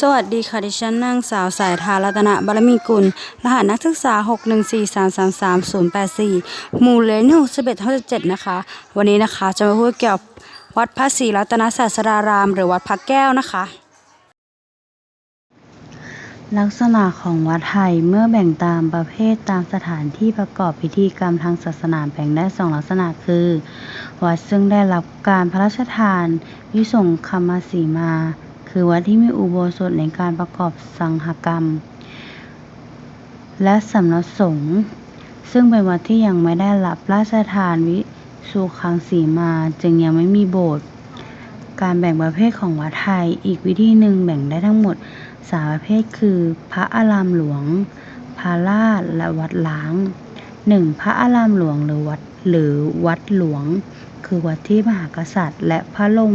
สวัสดีค่ะ ดิฉันนางสาวสายทารัตนบารมีกุล รหัสนักศึกษา 614333084หมู่เลน61ทับ7นะคะ วันนี้นะคะจะมาพูดเกี่ยวกับวัดพระศรีรัตนศาสดาราม หรือวัดพระแก้วนะคะ ลักษณะของวัดไทยเมื่อแบ่งตามประเภทตามสถานที่ประกอบพิธีกรรมทางศาสนาแบ่งได้สองลักษณะคือ วัดซึ่งได้รับการพระราชทาน วิสงคมสีมา คือวัดที่มีอุโบสถในการประกอบสังฆกรรม และสำนักสงฆ์ซึ่งเป็นวัดที่ยังไม่ได้รับราชทานวิสุคังสีมาจึงยังไม่มีโบสถ์การแบ่งประเภทของวัดไทยอีกวิธีหนึ่งแบ่งได้ทั้งหมดสามประเภทคือ พระอารามหลวงพระลาดและวัดล้างหนึ่งพระอารามหลวงหรือวัดหรือวัดหลวง คือวัดที่มหากษัตริย์ และพระลง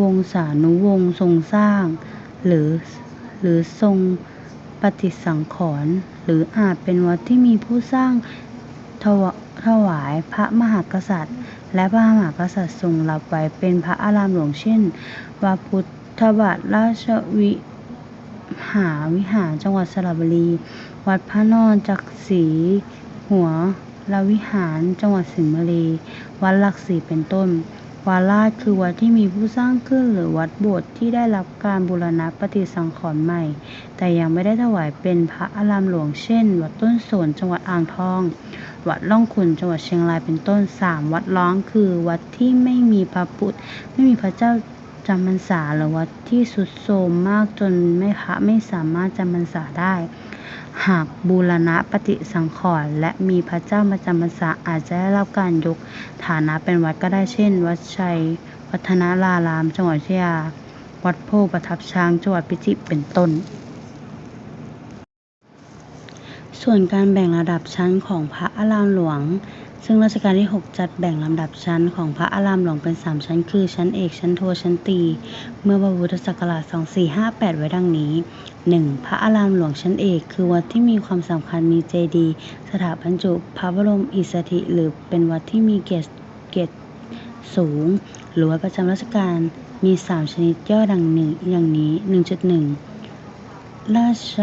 วงศานุวงศ์ทรงสร้าง หรือ หรือทรงปฏิสังขรณ์หรืออาจเป็นวัดที่มีผู้สร้างถวถวายพระมหากษัตริย์ และพระมหากษัตริย์ทรงรับไว้เป็นพระอารามหลวงเช่นวัดพุทธบาทราชวิหารวิหารจังหวัดสระบุรี วัดพระนอนจักรีหัวลวิหารจังหวัดสิงห์บุรี วัดหลักสีเป็นต้น วาราชคือวัดที่มีผู้สร้างขึ้นหรือวัดโบสถ์ที่ได้รับการบูรณะปฏิสังขรณ์ใหม่ แต่ยังไม่ได้ถวายเป็นพระอารามหลวงเช่น วัดต้นสนจังหวัดอ่างทอง วัดล่องขุนจังหวัดเชียงรายเป็นต้นสามวัดร้างคือวัดที่ไม่มีพระพุทธไม่มีพระเจ้าจำพรรษาหรือวัดที่สุดโทรมมากจนไม่พระไม่สามารถจำพรรษาได้ หากบูรณะปฏิสังขรณ์และมีพระเจ้ามาจำพรรษาอาจจะได้รับการยกฐานะเป็นวัดก็ได้ เช่น วัดชัย วัฒนาราราม จังหวัดอยุธยา วัดโพธิ์ประทับช้าง จังหวัดพิจิตร เป็นต้น ส่วนการแบ่งระดับชั้นของพระอารามหลวง ซึ่งรัชกาลที่ 6 จัดแบ่งลำดับชั้นของพระอารามหลวงเป็น 3 ชั้น คือ ชั้นเอก ชั้นโท ชั้นตี เมื่อพระพุทธศักราช 2458 ไว้ดังนี้ 1. พระอารามหลวงชั้นเอก คือวัดที่มีความสำคัญมีเจดีย์สถาบรรจุ พระบรมอิสถิหรือเป็นวัดที่มีเกียรติเกียรติสูง หรือวัดประจำราชการ มี 3 ชนิดย่อดังนี้อย่างนี้ 1.1 ราช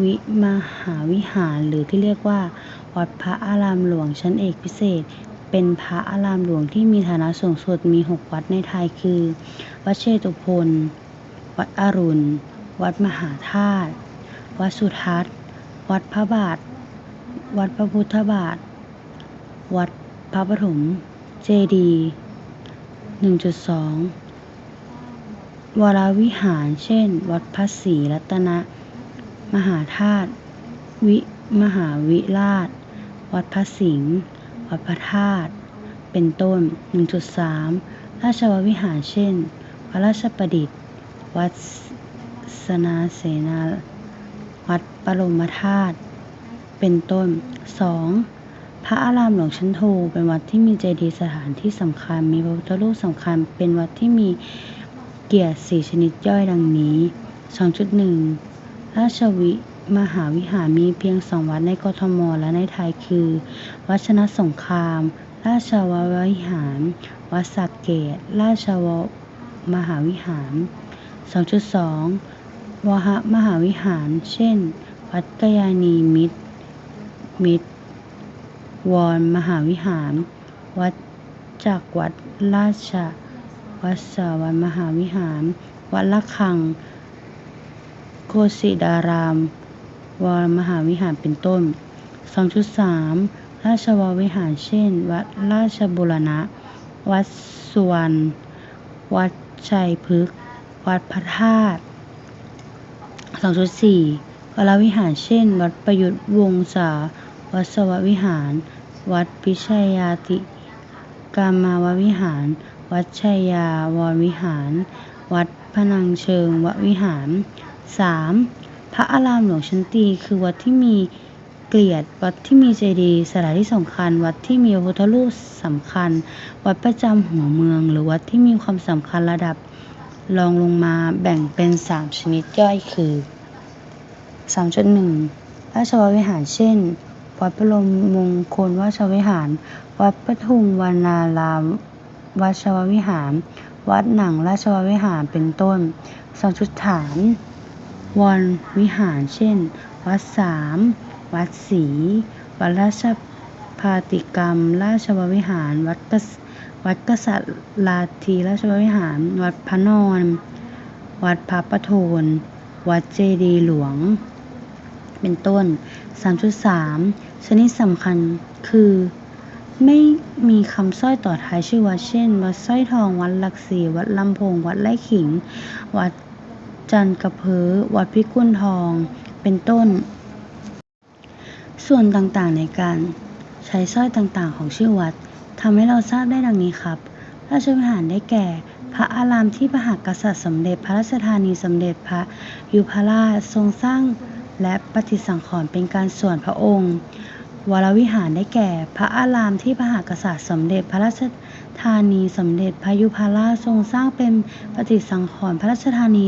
วิมหาวิหาร หรือที่เรียกว่า วัดพระอารามหลวงชั้นเอกพิเศษ เป็นพระอารามหลวงที่มีฐานะสูงสุดมี 6 วัดในไทยคือ วัดเชตุพนวัดอรุณ วัดมหาธาตุ วัดสุทัศน์ วัดพระบาท วัดพระพุทธบาท วัดพระปฐม เจดีย1.2 วรวิหาร เช่น วัดพระศรีรัตน มหาธาตุวิ มหาวิราช วัดพระสิงห์วัดพระธาตุเป็นต้น 1.3 ราชววิหารเช่น พระราชประดิษฐ์ วัดสนาเสนา วัดปรมธาตุเป็นต้น 2. พระอารามหลวงชั้นโทเป็นวัดที่มีเจดีย์สถานที่สำคัญ มีพระพุทธรูปสำคัญ เป็นวัดที่มีเกียรติสี่ชนิดย่อยดังนี้ 2.1 ราชวิมหาวิหารมีเพียงสองวัดในกทม และในไทยคือ วัดชนะสงคราม ราชวรวิหาร วัดสักเกต ราชวมหาวิหาร 2.2 วหมหาวิหาร เช่น วัดกยานีมิตร มิตร วรมหาวิหาร วัดจากวัดราชวัดสาวัดมหาวิหาร วัดละคัง โคสิดาราม วรมหาวิหารเป็นต้น 2.3 ราชวรวิหารเช่น วัดราชบุรณะ วัดสุวรรณ วัดชัยพฤกษ์ วัดพระธาตุ 2.4วรวิหารเช่น วัดประยุทธ์วงศา วัดสววิหาร วัดพิชัยาติกามาววิหาร วัดชัยยาวรวิหาร วัดพนังเชิงววิหาร 3. พระอารามหลวงชั้นตีคือวัดที่มีเกลียรติวัดที่มีเจดีย์สถานที่สำคัญ วัดที่มีพระพุทธรูปสำคัญ วัดประจำหัวเมือง หรือวัดที่มีความสำคัญระดับรองลงมาแบ่งเป็น 3 ชนิดย่อยคือ 3.1ราชวิหารเช่น วัดบระลมมงคลราชวิหาร วัดปทุมวานารามวัดชววิหาร วัดหนังราชวิหารเป็นต้น 2. จุดวรวิหารเช่น วัดสาม วัดศรีวัดราชพาติกรรม ราชวรวิหาร วัดกษวัดกษัตราธิราชวรวิหาร วัดพระนอน วัดพระประโทน วัดเจดีหลวง เป็นต้น 3.3 ชนิดสำคัญคือ ไม่มีคำสร้อยต่อท้ายชื่อวัดเช่น วัดสร้อยทอง วัดหลักสีวัดลำโพง วัดไร่ขิง วัด จันกระเพอวัดพิกุลทอง เป็นต้น ส่วนต่างๆในการใช้สร้อยต่างๆของชื่อวัดทำให้เราทราบได้ดังนี้ครับ ราชวิหารได้แก่ พระอารามที่พระหากษัตริย์สมเด็จพระราชธานีสมเด็จพระยุพราชทรงสร้าง และปฏิสังขรณ์เป็นการส่วนพระองค์ วรวิหารได้แก่ พระอารามที่พระหากษัตริย์สมเด็จพระราชธานีสมเด็จพระยุพราชทรงสร้างเป็นปฏิสังขรณ์พระราชธานี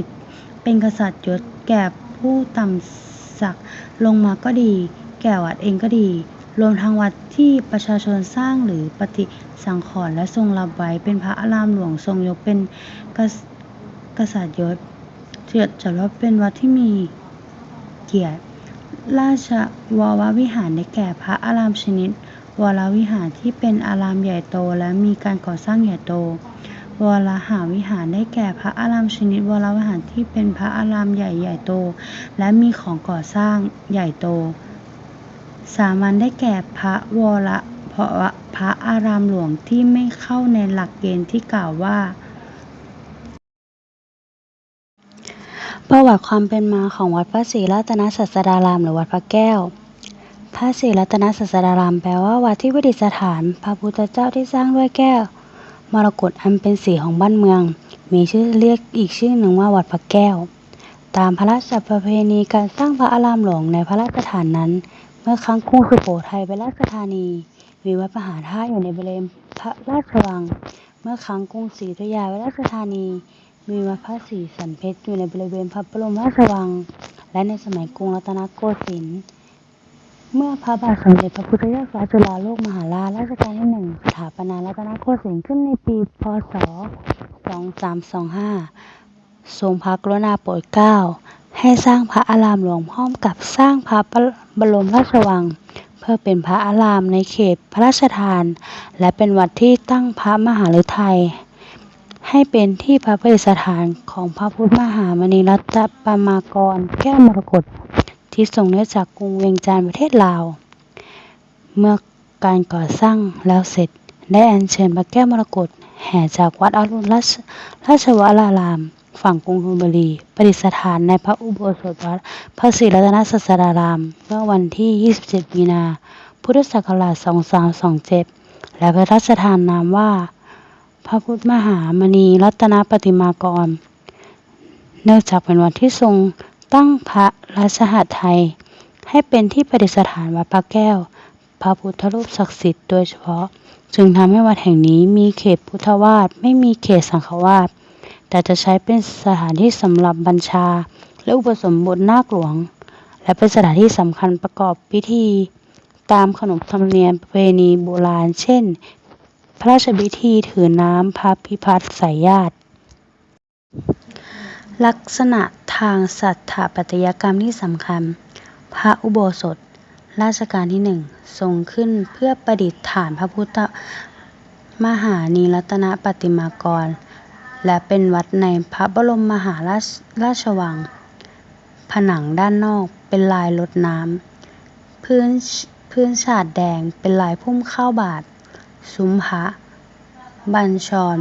เป็นกษัตริย์ยศแก่ผู้ต่ำศักดิ์ลงมาก็ดี แก่วัดเองก็ดี รวมทั้งวัดที่ประชาชนสร้างหรือปฏิสังขรณ์และทรงรับไว้เป็นพระอารามหลวงทรงยกเป็นกษกษัตริย์ยศเจือจัดว่าเป็นวัดที่มีเกียรติ ราชวรวิหารได้แก่พระอารามชนิด วรวิหารที่เป็นอารามใหญ่โตและมีการก่อสร้างใหญ่โต วรหาวิหารได้แก่พระอารามชนิดวรวิหารที่เป็นพระอารามใหญ่ใหญ่โต และมีของก่อสร้างใหญ่โต สามัญได้แก่พระวรเพราะพระอารามหลวงที่ไม่เข้าในหลักเกณฑ์ที่กล่าวว่า ประวัติความเป็นมาของวัดพระศรีรัตนศาสดาราม หรือวัดพระแก้วพระศรีรัตนศาสดารามแปลว่าวัดที่ประดิษฐาน พระพุทธเจ้าที่สร้างด้วยแก้ว มรกตอันเป็นสีของบ้านเมือง มีชื่อเรียกอีกชื่อหนึ่งว่าวัดพระแก้ว ตามพระราชประเพณีการสร้างพระอารามหลวงในพระราชฐานนั้น เมื่อครั้งกรุงสุโขทัยเป็นราชธานี มีวัดมหาธาตุอยู่ในบริเวณพระราชวัง เมื่อครั้งกรุงศรีอยุธยาเป็นราชธานี มีวัดพระศรีสันเพชรอยู่ในบริเวณพระบรมราชวัง และในสมัยกรุงรัตนโกสินทร์ เมื่อพระบาทสมเด็จพระพุทธยอดฟ้าจุฬาโลกมหาราชรัชกาลที่หนึ่งสถาปนารัตนโกสินทร์ขึ้นในปี พ.ศ.2325 ทรงพระกรุณาโปรดเกล้า ให้สร้างพระอารามหลวงพร้อมกับสร้างพระบรมราชวัง เพื่อเป็นพระอารามในเขตพระราชทาน และเป็นวัดที่ตั้งพระมหฤทัยให้เป็นที่พระประดิษฐานของพระพุทธมหามณีรัตนปรมากรแก้วมรกต ที่ทรงเนื่อจากกรุงเวียงจันทร์ประเทศลาว เมื่อการก่อสร้างแล้วเสร็จได้อัญเชิญพระแก้วมรกตแห่จากวัดอรุณราชราชวราราม ฝั่งกรุงธนบุรีประดิษฐานในพระอุโบสถวัดพระศรีรัตนศาสดาราม เมื่อวันที่ 27 มีนา พุทธศักราช 2327 และพระราชทานนามว่า พระพุทธมหามณีรัตนปฏิมากร เนื่องจากเป็นวันที่ทรง ตั้งพระราชหัตถ์ไทย ให้เป็นที่ประดิษฐานวัดพระแก้ว พระพุทธรูปศักดิ์สิทธิ์โดยเฉพาะ จึงทำให้วัดแห่งนี้มีเขตพุทธวาสไม่มีเขตสังฆวาสแต่จะใช้เป็นสถานที่สำหรับบัญชา และอุปสมบทนาคหลวง และเป็นสถานที่สำคัญประกอบพิธี ตามขนบธรรมเนียมประเพณีโบราณ เช่น พระราชพิธีถือน้ำพระพิพัฒน์สายญาติ ลักษณะทางสถาปัตยกรรมที่สำคัญ พระอุโบสถ ราชการที่หนึ่งทรงขึ้นเพื่อประดิษฐานพระพุทธมหานีรัตนปฏิมากร และเป็นวัดในพระบรมมหาราชราชวัง ผนังด้านนอกเป็นลายรดน้ำพื้นพื้นฉาดแดงเป็นลายพุ่มข้าวบาท ซุ้มพระบัญชร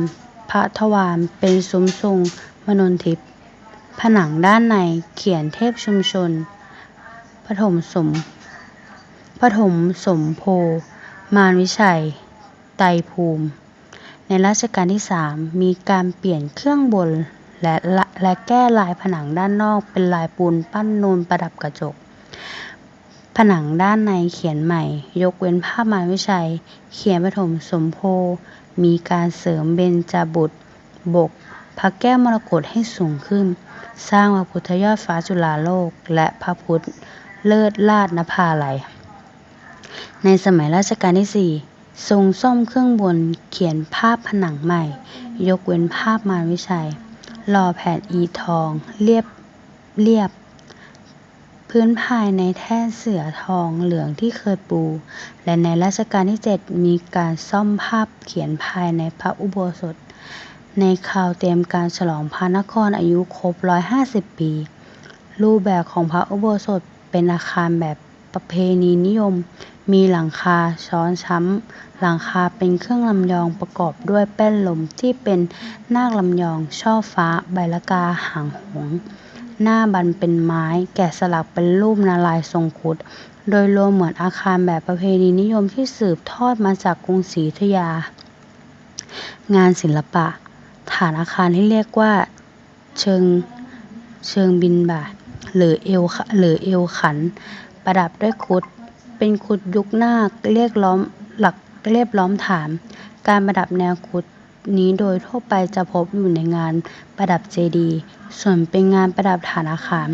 พระทวารเป็นซุ้มทรงมนนทิพย์ ผนังด้านในเขียนเทพชุมชน ปฐมสม ปฐมสมโพ มารวิชัย ไตภูมิ ในรัชกาลที่สามมีการเปลี่ยนเครื่องบนและและแก้ลายผนังด้านนอกเป็นลายปูนปั้นนูนประดับกระจก ผนังด้านในเขียนใหม่ ยกเว้นภาพมารวิชัย เขียนปฐมสมโพ มีการเสริมเบญจบุตร บกพระแก้วมรกตให้สูงขึ้น สร้างพระพุทธยอดฟ้าจุฬาโลก และพระพุทธเลิศราชนภาลัย ในสมัยรัชกาลที่สี่ทรงซ่อมเครื่องบนเขียนภาพผนังใหม่ ยกเว้นภาพมารวิชัยหล่อแผ่นอีทอง เรียบเรียบ พื้นภายในแท่นเสือทองเหลืองที่เคยปู และในรัชกาลที่เจ็ดมีการซ่อมภาพเขียนภายในพระอุโบสถ ในคราวเตรียมการฉลองพระนครอายุครบ 150 ปี รูปแบบของพระอุโบสถเป็นอาคารแบบประเพณีนิยม มีหลังคาช้อนช้ำ หลังคาเป็นเครื่องลำยองประกอบด้วยแป้นลมที่เป็นนาคลำยอง ช่อฟ้า ใบละกา หางหง หน้าบันเป็นไม้ แกะสลักเป็นรูปนารายณ์ทรงครุฑโดยรวมเหมือนอาคารแบบประเพณีนิยมที่สืบทอดมาจากกรุงศรีอยุธยา งานศิลปะ ฐานอาคารที่เรียกว่า เชิงเชิงบินบาทหรือเอวหรือเอวขัน ประดับด้วยครุฑเป็นครุฑยุคนาคเรียกล้อมหลักเรียบล้อมฐาน การประดับแนวครุฑนี้โดยทั่วไปจะพบอยู่ในงานประดับเจดีย์ส่วนเป็นงานประดับฐานอาคาร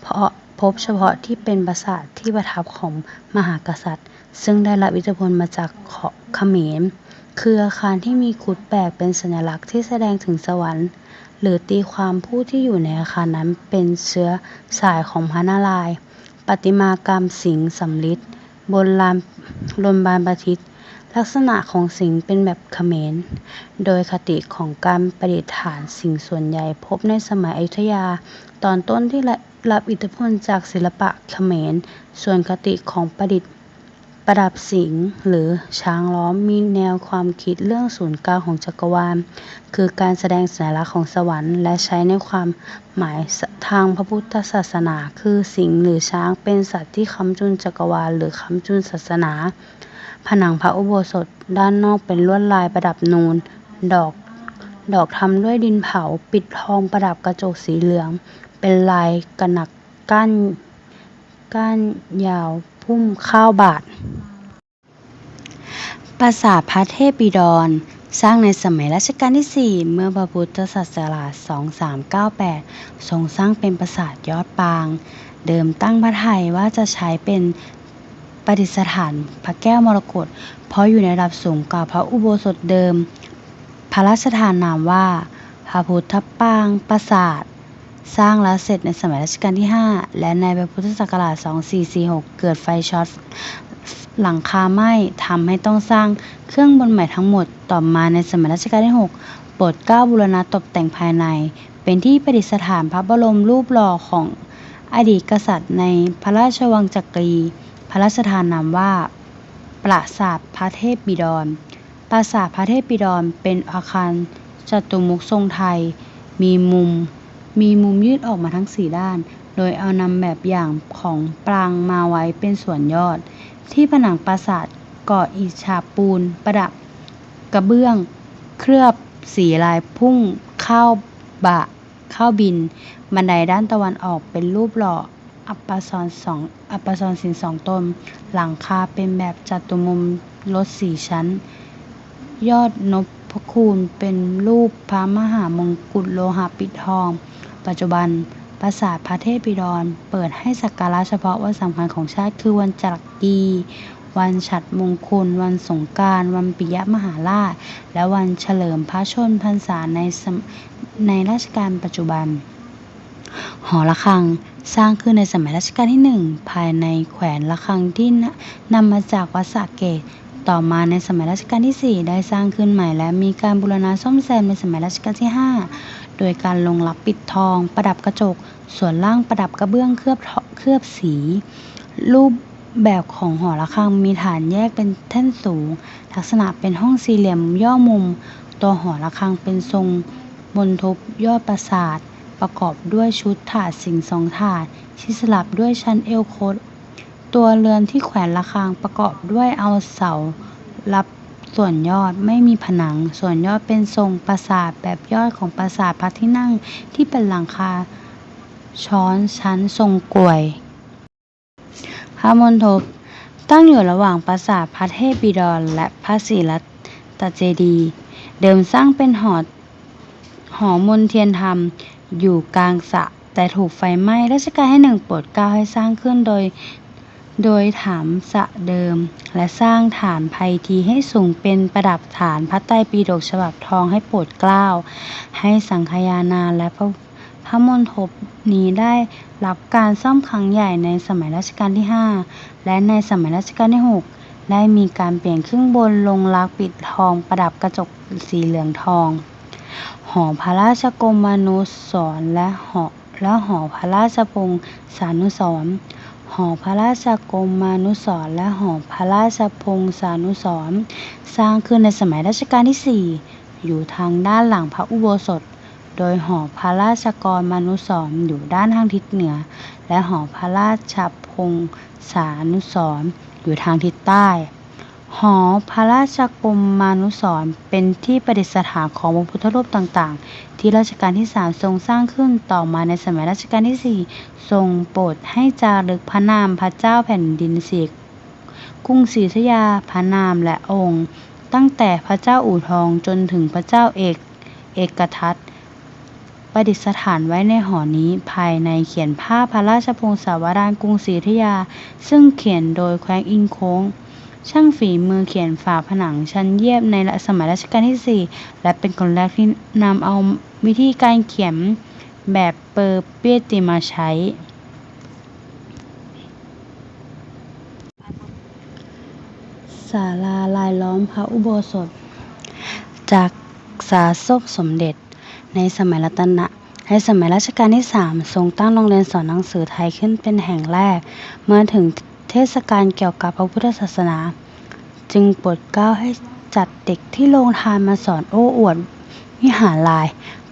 เพราะพบเฉพาะที่เป็นปราสาทที่ประทับของมหากษัตริย์ ซึ่งได้รับอิทธิพลมาจากเขมร คืออาคารที่มีครุฑแปลกเป็นสัญลักษณ์ที่แสดงถึงสวรรค์ หรือตีความผู้ที่อยู่ในอาคารนั้นเป็นเชื้อสายของพระนารายณ์ ประติมากรรมสิงห์สำริดบนลานบนบานประทิตลักษณะของสิงห์เป็นแบบเขมร โดยคติของการประดิษฐานสิงห์ส่วนใหญ่พบในสมัยอยุธยา ตอนต้นที่รับอิทธิพลจากศิลปะเขมร ส่วนคติของประดิษฐ์ ประดับสิงห์หรือช้างล้อมมีแนวความคิดเรื่องศูนย์กลางของจักรวาล คือการแสดงสัญลักษณ์ของสวรรค์ และใช้ในความหมายทางพระพุทธศาสนา คือสิงห์หรือช้างเป็นสัตว์ที่ค้ำจุนจักรวาล หรือค้ำจุนศาสนา ผนังพระอุโบสถด้านนอกเป็นลวดลายประดับนูน ดอก ดอกทำด้วยดินเผา ปิดทองประดับกระจกสีเหลือง เป็นลายกระหนักก้านก้านยาว พุ่มข้าวบาท ปราสาทพระเทพบิดร สร้างในสมัยรัชกาลที่ 4 เมื่อพระพุทธศักราช2398 ทรงสร้างเป็นปราสาทยอดปาง เดิมตั้งพระไทยว่าจะใช้เป็นประดิษฐานพระแก้วมรกตเพราะอยู่ในระดับสูงกว่าพระอุโบสถเดิม พระราชทานนามว่า พระพุทธปางปราสาท สร้างแล้วเสร็จในสมัยรัชกาลที่ 5 และในพุทธศักราช 2446 เกิดไฟช็อตหลังคาไหม้ทำให้ต้องสร้างเครื่องบนใหม่ทั้งหมด ต่อมาในสมัยรัชกาลที่ 6 โปรดเกล้าบูรณะตกแต่งภายใน เป็นที่ประดิษฐานพระบรมรูปหล่อของอดีตกษัตริย์ในพระราชวังจักรี พระราชทานนามว่า ปราสาทพระเทพบิดร ปราสาทพระเทพบิดรเป็นอาคารจตุมุขทรงไทย มีมุม มีมุมยืดออกมาทั้งสี่ด้าน โดยเอานำแบบอย่างของปรางมาไว้เป็นส่วนยอด ที่ผนังปราสาทก่ออิฐฉาบปูน ประดับ กระเบื้อง เคลือบสีลายพุ่งเข้าบะเข้าบิน บันไดด้านตะวันออกเป็นรูปหล่ออัปปสรสองอัปปสรสินสองตน หลังคาเป็นแบบจัตุมุมลดสี่ชั้น ยอดนบ พคูลเป็นรูปพระมหามงกุฎโลหะปิดทอง ปัจจุบันปราสาทพระเทพบิดรเปิดให้สักการะเฉพาะวันสำคัญของชาติคือวันจักรีวันฉัตรมงคล วันสงกานต์วันปิยมหาราช และวันเฉลิมพระชนพรรษาในในรัชกาลปัจจุบัน หอระฆังสร้างขึ้นในสมัยรัชกาลที่หนึ่งภายในแขวนระฆังที่นนำมาจากวัดสระเกต ต่อมาในสมัยรัชกาลที่ 4 ได้สร้างขึ้นใหม่และมีการบูรณะซ่อมแซมในสมัยรัชกาลที่ 5 โดยการลงลับปิดทอง ประดับกระจก ส่วนล่างประดับกระเบื้องเคลือบเคลือบสี รูปแบบของหอระฆังมีฐานแยกเป็นแท่นสูง ลักษณะเป็นห้องสี่เหลี่ยมย่อมุม ตัวหอระฆังเป็นทรงบนทุบยอดปราสาท ประกอบด้วยชุดถาดสิงสองถาดที่สลับด้วยชั้นเอวคด ตัวเรือนที่แขวนระฆังประกอบด้วยเอาเสารับส่วนยอดไม่มีผนัง ส่วนยอดเป็นทรงปราสาทแบบยอดของปราสาทพระที่นั่งที่เป็นหลังคาช้อนชั้นทรงกลวย พระมณฑปตั้งอยู่ระหว่างปราสาทพระเทพบิดรและพระศรีรัตเจดี เดิมสร้างเป็นหอหอมนเทียนธรรม อยู่กลางสระแต่ถูกไฟไหม้รัชกาลที่หนึ่งโปรดเกล้าให้สร้างขึ้นโดย โดยถามสระเดิม และสร้างฐานไพทีให้สูงเป็นประดับฐานพระไตรปิฎกฉบับทองให้โปรดเกล้า ให้สังฆานาและพระพระมณฑปนี้ได้รับการซ่อมครั้งใหญ่ในสมัยรัชกาลที่ 5 และในสมัยรัชกาลที่ 6 ได้มีการเปลี่ยนครึ่งบนลงรักปิดทองประดับกระจกสีเหลืองทอง หอพระราชกรมนุสรและหอและหอพระราชพงศานุสร หอพระราชกรมานุสรณ์และหอพระราชพงศานุสรณ์สร้างขึ้นในสมัยรัชกาลที่ 4 อยู่ทางด้านหลังพระอุโบสถ โดยหอพระราชกรมานุสรณ์อยู่ด้านทางทิศเหนือ และหอพระราชพงศานุสรณ์อยู่ทางทิศใต้ หอพระราชกรมานุสรณ์เป็นที่ประดิษฐานของพระพุทธรูปต่างๆ ที่รัชกาลที่ 3 ทรงสร้างขึ้นต่อมาในสมัยรัชกาลที่ 4 ทรงโปรดให้จารึกพระนามพระเจ้าแผ่นดินศรีกรุงศรีอยุธยาพระนามและองค์ ตั้งแต่พระเจ้าอู่ทองจนถึงพระเจ้าเอกเอกทัตประดิษฐานไว้ในหอนี้ภายในเขียนภาพพระราชพงศาวดารกรุงศรีอยุธยา ซึ่งเขียนโดยแคว้นอินโค้ง ช่างฝีมือเขียนฝาผนังชั้นเยียบในสมัยรัชกาลที่ 4 และเป็นคนแรกที่นำเอาวิธีการเขียนแบบเปอร์เปียติมาใช้ ศาลาลายล้อมพระอุโบสถ จากสาสกสมเด็จ ในสมัยรัตนในสมัยรัชกาลที่ 3 ทรงตั้งโรงเรียนสอนหนังสือไทยขึ้นเป็นแห่งแรก เมื่อถึง เทศกาลเกี่ยวกับพระพุทธศาสนา จึงโปรดเกล้าให้จัดเด็กที่โรงทานมาสอนโอ้อวดวิหารลาย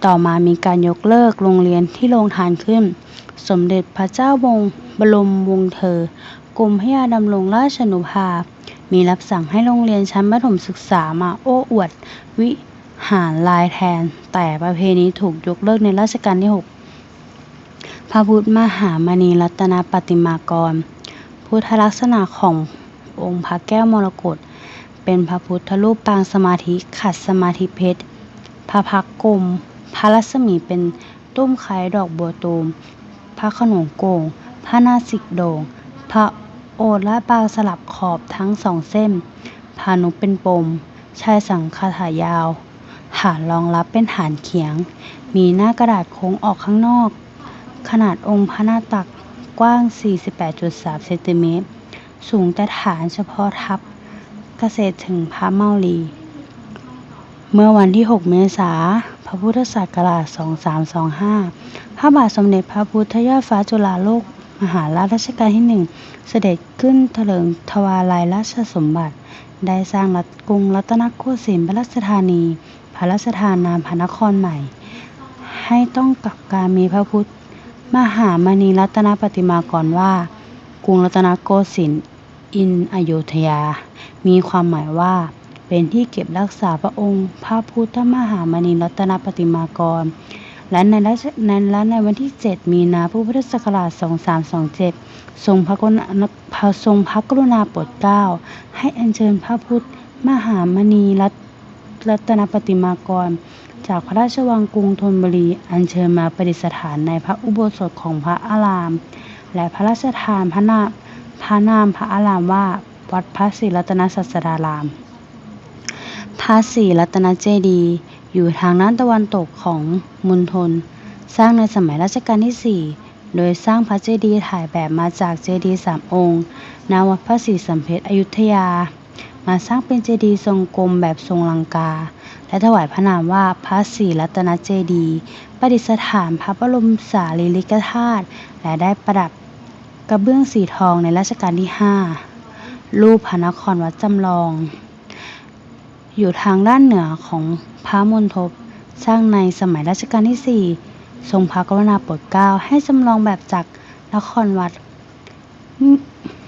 ต่อมามีการยกเลิกโรงเรียนที่โรงทานขึ้น สมเด็จพระเจ้าวงบรมวงศ์เธอ กรมพระยาดำรงราชนุภามีรับสั่งให้โรงเรียนชั้นประถมศึกษามาโอ้อวดวิหารลายแทน แต่ประเพณีถูกยกเลิกในรัชกาลที่ 6 พระพุทธมหามณีรัตนปฏิมากร พุทธลักษณะขององค์พระแก้วมรกตเป็นพระพุทธรูปปางสมาธิขัดสมาธิเพชร พระพักตร์กลม พระรัศมีเป็นตุ้มคล้ายดอกบัวตูม พระขนงโกง พระนาสิกโดง พระโอษฐ์และปางสลับขอบทั้งสองเส้น พานุเป็นปม ชายสังคถายาว ฐานรองรับเป็นฐานเขียง มีหน้ากระดาษโค้งออกข้างนอก ขนาดองค์พระนาตัก กว้าง 48.3 เซนติเมตร สูงแต่ฐานเฉพาะทัพเกษตรถึงพระเมาลี เมื่อวันที่ 6 เมษายนพระพุทธศักราช 2325 พระบาทสมเด็จพระพุทธยอดฟ้าจุฬาโลก มหาราชรัชกาลที่หนึ่งเสด็จขึ้นเถลิงถวาลัยราชสมบัติ ได้สร้างรัฐกรุงรัตนโกสินทร์พระราชธานี พระราชทานนามพระนครใหม่ ให้ต้องกับการมีพระพุทธ มหามณีรัตนปฏิมากรว่า กรุงรัตนโกสินทร์ in อโยธยา มีความหมายว่า เป็นที่เก็บรักษาพระองค์ พระพุทธมหามณีรัตนปฏิมากร และในรัชในและในวันที่ 7 มีนาพุทธศักราช 2327 ทรงพระกรุณาทรงพระกรุณาโปรดเกล้า ให้อัญเชิญพระพุทธมหามณีรัตนปฏิมากร จากพระราชวังกรุงธนบุรีอัญเชิญมาประดิษฐานในพระอุโบสถของพระอาราม และพระราชทานพระนามพระนามพระอารามว่าวัดพระศรีรัตนศาสดาราม พระศรีรัตนเจดีย์อยู่ทางด้านตะวันตกของมณฑลสร้างในสมัยรัชกาลที่ 4 โดยสร้างพระเจดีย์ถ่ายแบบมาจากเจดีย์สามองค์ณวัดพระศรีสัมเพชรอยุธยา มาสร้างเป็นเจดีย์ทรงกลมแบบทรงลังกา และถวายพระนามว่าพระศรีรัตนเจดีย์ประดิษฐานพระบรมสารีริกธาตุและได้ประดับกระเบื้องสีทองในรัชกาลที่ 5 รูปพระนครวัดจำลอง อยู่ทางด้านเหนือของพระมณฑปสร้างในสมัยรัชกาลที่ 4 ทรงพระกรุณาโปรดเกล้าให้จำลองแบบจากนครวัด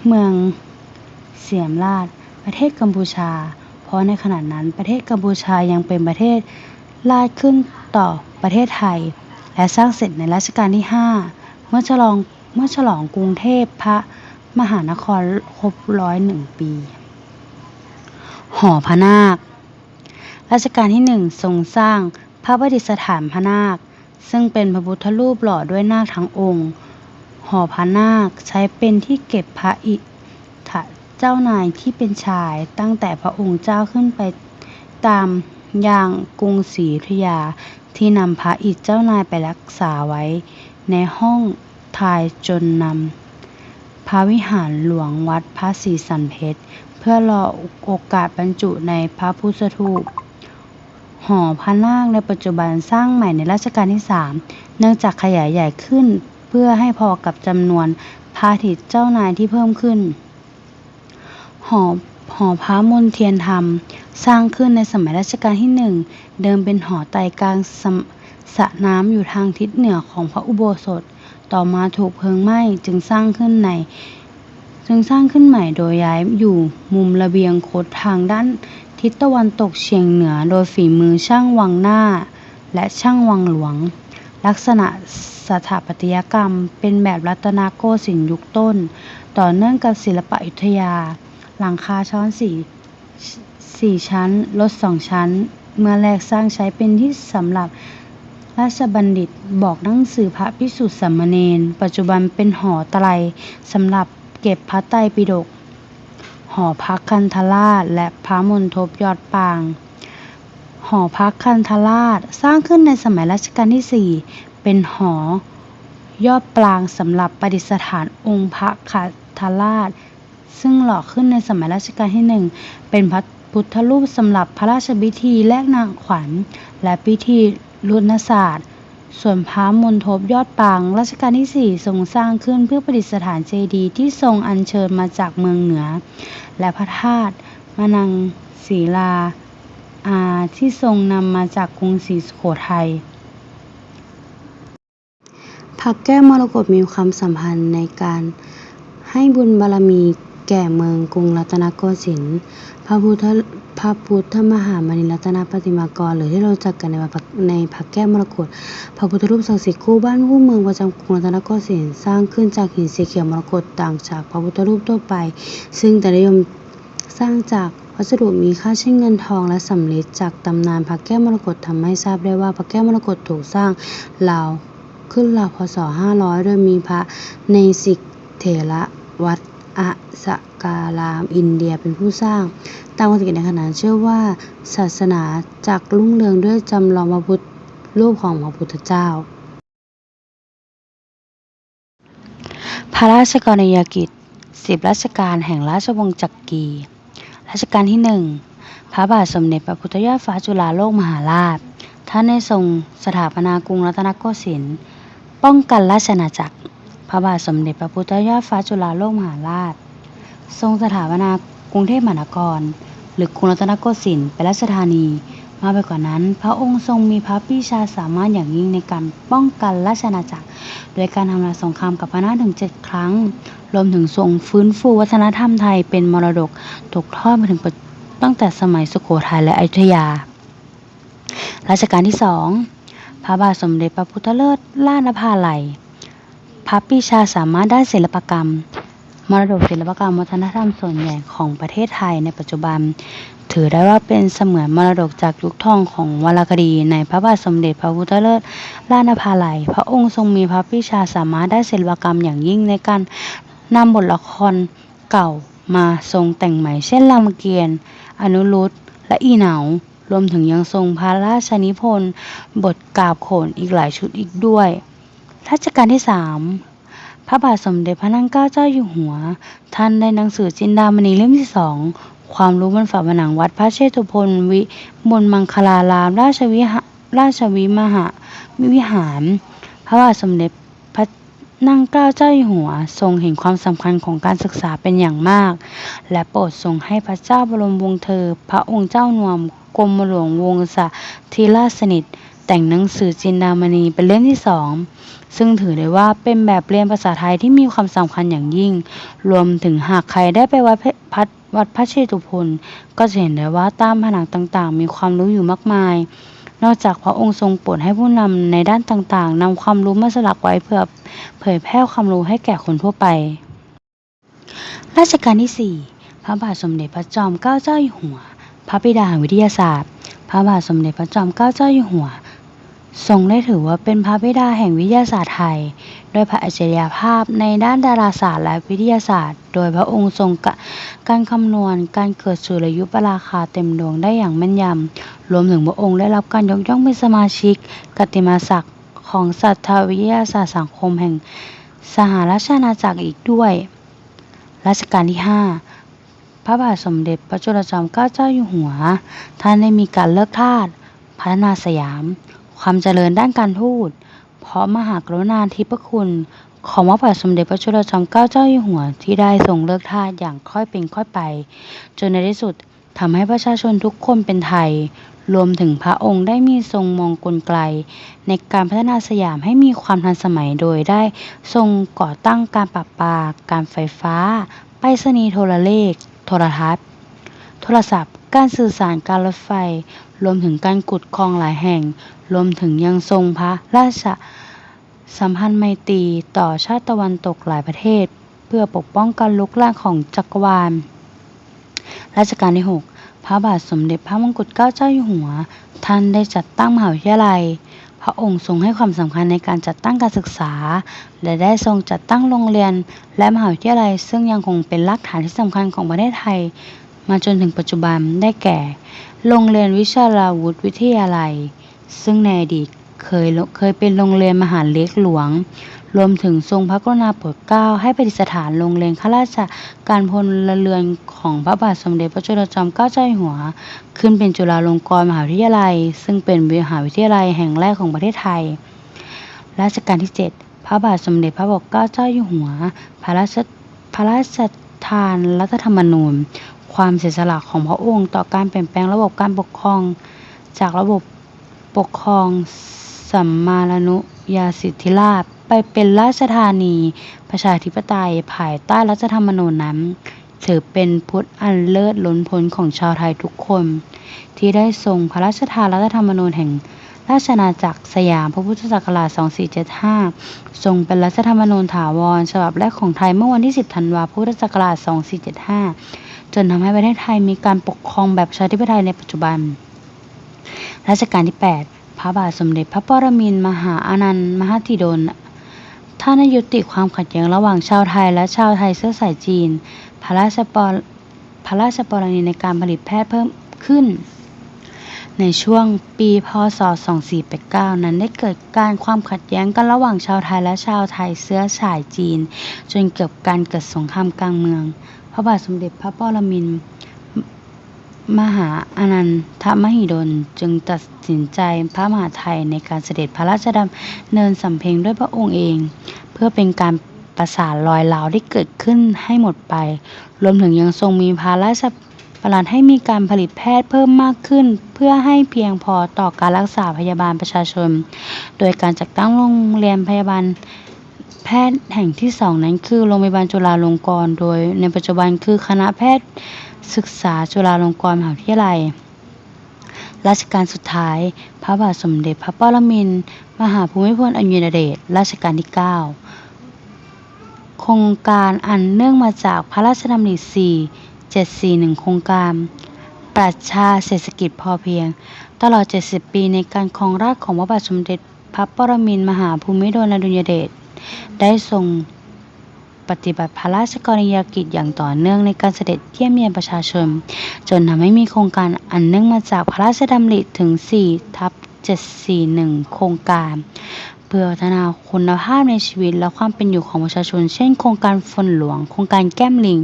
เมืองเสียมราช ประเทศกัมพูชา เพราะในขณะนั้นประเทศกัมพูชายังเป็นประเทศราชขึ้นต่อประเทศไทย และสร้างเสร็จในรัชกาลที่ 5 เมื่อฉลองเมื่อฉลองกรุงเทพพระมหานครครบร้อยหนึ่งปี หอพระนาค รัชกาลที่หนึ่งทรงสร้างพระประดิษฐานพระนาค ซึ่งเป็นพระพุทธรูปหล่อด้วยนาคทั้งองค์ หอพระนาคใช้เป็นที่เก็บพระอิฐ เจ้านายที่เป็นชายตั้งแต่พระองค์เจ้าขึ้นไปตามอย่างกรุงศรีอยุธยาที่นำพระอิฐเจ้านายไปรักษาไว้ ในห้องทายจนนำพระวิหารหลวงวัดพระศรีสันเพชร เพื่อรอโอกาสบรรจุในพระพุทธรูปหอพระนาคในปัจจุบันสร้างใหม่ในรัชกาลที่ 3 เนื่องจากขยายใหญ่ขึ้นเพื่อให้พอกับจำนวนพระอาทิตย์เจ้านายที่เพิ่มขึ้น หอหอพระมนเทียนธรรม สร้างขึ้นในสมัยรัชกาลที่หนึ่ง เดิมเป็นหอไตรกลางสสระน้ำอยู่ทางทิศเหนือของพระอุโบสถ ต่อมาถูกเพลิงไหม้จึงสร้างขึ้นใน จึงสร้างขึ้นใหม่โดยย้ายอยู่มุมระเบียงโคดทางด้านทิศตะวันตกเฉียงเหนือโดยฝีมือช่างวังหน้า และช่างวังหลวง ลักษณะสถาปัตยกรรมเป็นแบบรัตนโกสินทร์ยุคต้น ต่อเนื่องกับศิลปะอยุธยา หลังคาช้อนสีสี่ชั้น ลดสองชั้น เมื่อแรกสร้างใช้เป็นที่สำหรับราชบัณฑิตบอกหนังสือพระพิสุทธิสามเณรปัจจุบันเป็นหอไตรสำหรับเก็บพระไตรปิฎกหอพักคันธราช และพระมณฑปยอดปาง หอพักคันธราชสร้างขึ้นในสมัยรัชกาลที่ 4 เป็นหอยอดปรางสำหรับประดิษฐานองค์พระคันธราช ซึ่งหล่อขึ้นในสมัยรัชกาลที่หนึ่งเป็นพระพุทธรูปสำหรับพระราชพิธีแลกนางขวัญ และพิธีรุณศาสตร์ ส่วนพระมณฑปยอดปางรัชกาลที่ 4 ทรงสร้างขึ้นเพื่อประดิษฐานเจดีย์ที่ทรงอัญเชิญมาจากเมืองเหนือ และพระธาตุมนังศีลาอาที่ทรงนำมาจากกรุงศรีสุโขทัยพระแก้วมรกตมีความสัมพันธ์ในการให้บุญบารมี แก่เมืองกรุงรัตนโกสินทร์ พระพุทธพระพุทธมหามณีรัตนปฏิมากร หรือที่เราจักกันในพระในพระแก้วมรกตพระพุทธรูปศักดิ์สิทธิ์คู่บ้านคู่เมืองประจำกรุงรัตนโกสินทร์สร้างขึ้นจากหินสีเขียวมรกตต่างจากพระพุทธรูปทั่วไป ซึ่งแต่นิยมสร้างจากวัสดุมีค่าเช่นเงินทองและสำริดจากตำนานพระแก้วมรกตทำให้ทราบได้ว่าพระแก้วมรกตถูกสร้างราวขึ้นราวพศ 500 โดยมีพระเนสิกเถระวัด อะสการามอินเดียเป็นผู้สร้าง ตามความสังเกตในขณะนั้นเชื่อว่า ศาสนาจักรุ่งเรืองด้วยจำลองพระพุทธรูปของพระพุทธเจ้า พระราชกรณียกิจสิบราชการแห่งราชวงศ์จักรีรัชกาลที่หนึ่งพระบาทสมเด็จพระพุทธยอดฟ้าจุฬาโลกมหาราช ท่านได้ทรงสถาปนากรุงรัตนโกสินทร์ป้องกันราชอาณาจักร พระบาทสมเด็จพระพุทธยอดฟ้าจุฬาโลกมหาราช ทรงสถาปนากรุงเทพมหานคร หรือกรุงรัตนโกสินทร์เป็นราชธานี มาไปกว่านั้น พระองค์ทรงมีพระปรีชาสามารถอย่างยิ่งในการป้องกันราชอาณาจักร โดยการทำลายสงครามกับพม่าถึงเจ็ดครั้ง รวมถึงทรงฟื้นฟูวัฒนธรรมไทยเป็นมรดกตกทอดมาถึงตั้งแต่สมัยสุโขทัยและอยุธยา รัชกาลที่สองพระบาทสมเด็จพระพุทธเลิศล่านภาลัย พระปรีชาสามารถด้านศิลปกรรม มรดกศิลปกรรมวัฒนธรรมส่วนใหญ่ของประเทศไทยในปัจจุบัน ถือได้ว่าเป็นเสมือนมรดกจากยุคทองของวรรณคดี ในพระบาทสมเด็จพระพุทธเลิศล่านภาลัย พระองค์ทรงมีพระปรีชาสามารถด้านศิลปกรรมอย่างยิ่งในการนำบทละครเก่ามาทรงแต่งใหม่เช่นรามเกียรติ์อนุรุตและอีเหนารวมถึงยังทรงพระราชนิพนธ์บทกาบโขนอีกหลายชุดอีกด้วย รัชกาลที่สามพระบาทสมเด็จพระนั่งเกล้าเจ้าอยู่หัว ท่านได้หนังสือจินดามณีเล่มที่สอง ความรู้บนฝาผนังวัดพระเชตุพนวิมลมังคลาราม ราชวิหราชวิมหาวิหาร พระบาทสมเด็จพระนั่งเกล้าเจ้าอยู่หัว ทรงเห็นความสำคัญของการศึกษาเป็นอย่างมาก และโปรดทรงให้พระเจ้าบรมวงศ์เธอ พระองค์เจ้านวมกรมหลวงวงศธีราชสนิท แต่งหนังสือจินดามณีเป็นเล่มที่สองซึ่งถือได้ว่าเป็นแบบเรียนภาษาไทยที่มีความสำคัญอย่างยิ่ง รวมถึงหากใครได้ไปวัดพระพัดวัดพระเชตุพนก็จะเห็นได้ว่าตามผนังต่างๆ มีความรู้อยู่มากมาย นอกจากพระองค์ทรงโปรดให้ผู้นำในด้านต่างๆนำความรู้มาสลักไว้เพื่อเผยแพร่ความรู้ให้แก่คนทั่วไป รัชกาลที่ 4 พระบาทสมเด็จพระจอมเกล้าเจ้าอยู่หัว พระบิดาแห่งวิทยาศาสตร์ พระบาทสมเด็จพระจอมเกล้าเจ้าอยู่หัว ทรงได้ถือว่าเป็นพระบิดาแห่งวิทยาศาสตร์ไทย ด้วยพระอัจฉริยภาพในด้านดาราศาสตร์และวิทยาศาสตร์ โดยพระองค์ทรงกการคำนวณการเกิดสุริยุปราคาเต็มดวงได้อย่างแม่นยำ รวมถึงพระองค์ได้รับการยกย่องเป็นสมาชิกกติมาศักดิ์ของสัตววิทยาศาสตร์สังคมแห่งสหราชอาณาจักรอีกด้วย รัชกาลที่ 5 พระบาทสมเด็จพระจุลจอมเกล้าเจ้าอยู่หัว ท่านได้มีการเลิกทาสพัฒนาสยาม ความเจริญด้านการทูต เพราะมหากรุณาธิปคุณ ของพระบาทสมเด็จพระจุลจอมเกล้าเจ้าอยู่หัวที่ได้ทรงเลิกทาสอย่างค่อยเป็นค่อยไป จนในที่สุดทำให้ประชาชนทุกคนเป็นไทย รวมถึงพระองค์ได้มีทรงมองกลไก ในการพัฒนาสยามให้มีความทันสมัยโดยได้ทรงก่อตั้งการประปา การไฟฟ้า ไปรษณีย์โทรเลข โทรทัศน์ โทรศัพท์ การสื่อสารการรถไฟ รวมถึงการขุดคลองหลายแห่ง รวมถึงยังทรงพระราชสัมพันธ์ไมตรีต่อชาติตะวันตกหลายประเทศ เพื่อปกป้องการลุกลามของจักรวาล รัชกาลที่ 6 พระบาทสมเด็จพระมงกุฎเกล้าเจ้าอยู่หัว ท่านได้จัดตั้งมหาวิทยาลัย พระองค์ทรงให้ความสำคัญในการจัดตั้งการศึกษา และได้ทรงจัดตั้งโรงเรียน และมหาวิทยาลัย ซึ่งยังคงเป็นรากฐานที่สำคัญของประเทศไทย มาจนถึงปัจจุบันได้แก่ โรงเรียนวิชาลาวุธวิทยาลัย ซึ่งในอดีตเคยเคยเป็นโรงเรียนมหาเล็กหลวง รวมถึงทรงพระกรุณาโปรดเกล้าให้ประดิษฐานโรงเรียนข้าราชการพลเรือนของพระบาทสมเด็จพระจุลจอมเกล้าเจ้าอยู่หัว ขึ้นเป็นจุฬาลงกรณ์มหาวิทยาลัย ซึ่งเป็นมหาวิทยาลัยแห่งแรกของประเทศไทย รัชกาลที่ 7 พระบาทสมเด็จพระปกเกล้าเจ้าอยู่หัว พระราชพระราชทานรัฐธรรมนูญ ความเสียสละของพระองค์ ต่อการเปลี่ยนแปลงระบบการปกครอง จากระบบปกครองสัมมานุยาสิทธิราชไปเป็นราชธานีประชาธิปไตยภายใต้รัฐธรรมนูญนั้น ถือเป็นพุทธอันเลิศล้นพ้นของชาวไทยทุกคน ที่ได้ทรงพระราชทานรัฐธรรมนูญแห่ง ราชอาจักรสยามพระพุทธศักราช 2475 ทรงเป็นรัฐธรรมนูญถาวร ฉบับแรกของไทยเมื่อวันที่ 10 ธันวาคม พุทธศักราช 2475 จนทำให้ประเทศไทยมีการปกครองแบบประชาธิปไตยในปัจจุบัน รัชกาลที่ 8 พระบาทสมเด็จพระปรมินทรมหาอานันต์มหธิดลท่านได้ยุติความขัดแย้งระหว่างชาวไทยและชาวไทยเชื้อสายจีน พระราชปรพระราชปรณีในการผลิตแพทย์เพิ่มขึ้น ในช่วงปีพศ 2489 นั้นได้เกิดการความขัดแย้งกันระหว่างชาวไทยและชาวไทยเชื้อสายจีน จนเกิดการเกิดสงครามกลางเมือง พระบาทสมเด็จพระปรมินทรมหาอานันทมหิดลจึงตัดสินใจพระมหาไทยในการเสด็จพระราชดำเนินสำเพ็งด้วยพระองค์เอง เพื่อเป็นการประสานรอยร้าวที่เกิดขึ้นให้หมดไป รวมถึงยังทรงมีพระราช ลัดให้มีการผลิตแพทย์เพิ่มมากขึ้น เพื่อให้เพียงพอต่อการรักษาพยาบาลประชาชน โดยการจัดตั้งโรงเรียนพยาบาลแพทย์แห่งที่สองนั้นคือโรงพยาบาลจุฬาลงกรณ์ โดยในปัจจุบันคือคณะแพทย์ศึกษาจุฬาลงกรณ์มหาวิทยาลัยรัชกาลสุดท้าย พระบาทสมเด็จพระปรมินทรมหาภูมิพลอดุลยเดชรัชกาลที่ 9 โครงการอันเนื่องมาจากพระราชดำริ4 741 โครงการ ปรัชญาเศรษฐกิจพอเพียง ตลอด 70 ปีในการครองราชของพระบาทสมเด็จพระปรมินทรมหาภูมิพลอดุลยเดช ได้ทรงปฏิบัติพระราชกรณียกิจอย่างต่อเนื่องในการเสด็จเยี่ยมเยียนประชาชน จนทำให้มีโครงการอันเนื่องมาจากพระราชดำริถึง 4 ทับ 741 โครงการ เพื่อพัฒนาคุณภาพในชีวิตและความเป็นอยู่ของประชาชน เช่น โครงการฝนหลวง โครงการแก้มลิง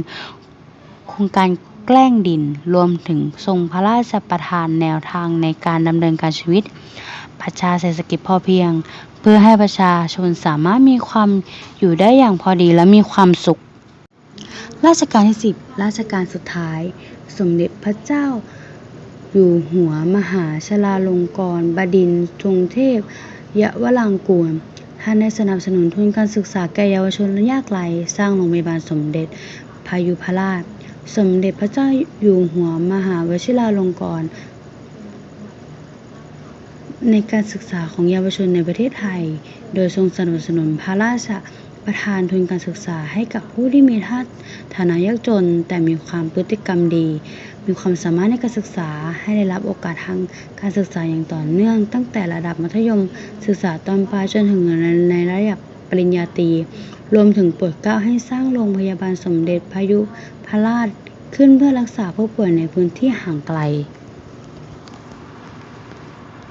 โครงการแกล้งดิน รวมถึงทรงพระราชประทานแนวทางในการดำเนินการชีวิตประชาเศรษฐกิจพอเพียง เพื่อให้ประชาชนสามารถมีความอยู่ได้อย่างพอดีและมีความสุข ราชการที่ 10 ราชการสุดท้าย สมเด็จพระเจ้า อยู่หัวมหาชลาลงกรณ์บดินทร์กรุงเทพ ยวรางกูลท่านได้สนับสนุนทุนการศึกษาแก่เยาวชนและยากไร้สร้างโรงพยาบาลสมเด็จพายุพราช สมเด็จพระเจ้าอยู่หัวมหาวชิราลงกรณ์ ในการศึกษาของเยาวชนในประเทศไทย โดยทรงสนับสนุนพระราชประทานทุนการศึกษาให้กับผู้ที่มีฐานะยากจน แต่มีความพฤติกรรมดี มีความสามารถในการศึกษาให้ได้รับโอกาสทางการศึกษาอย่างต่อเนื่อง ตั้งแต่ระดับมัธยมศึกษาตอนปลายจนถึงในระดับปริญญาตรีรวมถึงโปรดเกล้าให้สร้างโรงพยาบาลสมเด็จพระยุ ราชขึ้นเพื่อรักษาผู้ป่วยในพื้นที่ห่างไกล